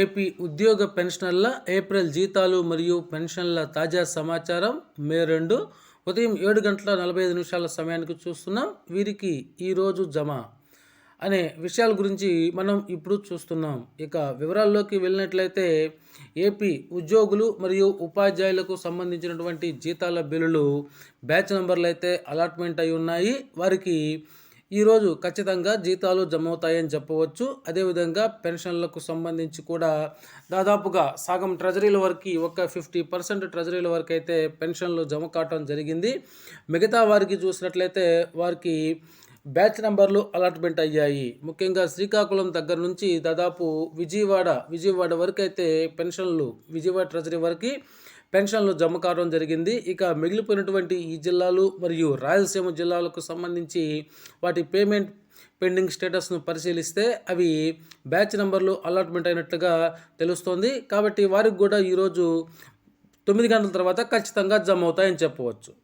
AP ఉద్యోగ పెన్షనర్ల April జీతాలు మరియు పెన్షన్ల తాజా సమాచారం మే రెండు. ఉదయం ఏడు గంటల నలభై ఐదు నిమిషాల సమయానికి చూస్తున్నాం. వీరికి ఈరోజు జమ అనే విషయాల గురించి మనం ఇప్పుడు చూస్తున్నాం. ఇక వివరాల్లోకి వెళ్ళినట్లయితే ఏపీ ఉద్యోగులు మరియు ఉపాధ్యాయులకు సంబంధించినటువంటి జీతాల బిల్లులు బ్యాచ్ నెంబర్లు అయితే అలాట్మెంట్ అయి ఉన్నాయి. వారికి ఈరోజు ఖచ్చితంగా జీతాలు జమ అవుతాయని చెప్పవచ్చు. అదేవిధంగా పెన్షన్లకు సంబంధించి కూడా దాదాపుగా సగం ట్రెజరీల వరకు ఒక ఫిఫ్టీ పర్సెంట్ ట్రెజరీల వరకు అయితే పెన్షన్లు జమ కావటం జరిగింది. మిగతా వారికి చూసినట్లయితే వారికి బ్యాచ్ నెంబర్లు అలాట్మెంట్ అయ్యాయి. ముఖ్యంగా శ్రీకాకుళం దగ్గర నుంచి దాదాపు విజయవాడ విజయవాడ వరకు అయితే పెన్షన్లు విజయవాడ ట్రెజరీ వరకు పెన్షన్లు జమ కావడం జరిగింది. ఇక మిగిలిపోయినటువంటి ఈ జిల్లాలు మరియు రాయలసీమ జిల్లాలకు సంబంధించి వాటి పేమెంట్ పెండింగ్ స్టేటస్ను పరిశీలిస్తే అవి బ్యాచ్ నెంబర్లు అలాట్మెంట్ అయినట్లుగా తెలుస్తోంది. కాబట్టి వారికి కూడా ఈరోజు తొమ్మిది గంటల తర్వాత ఖచ్చితంగా జమ అవుతాయని చెప్పవచ్చు.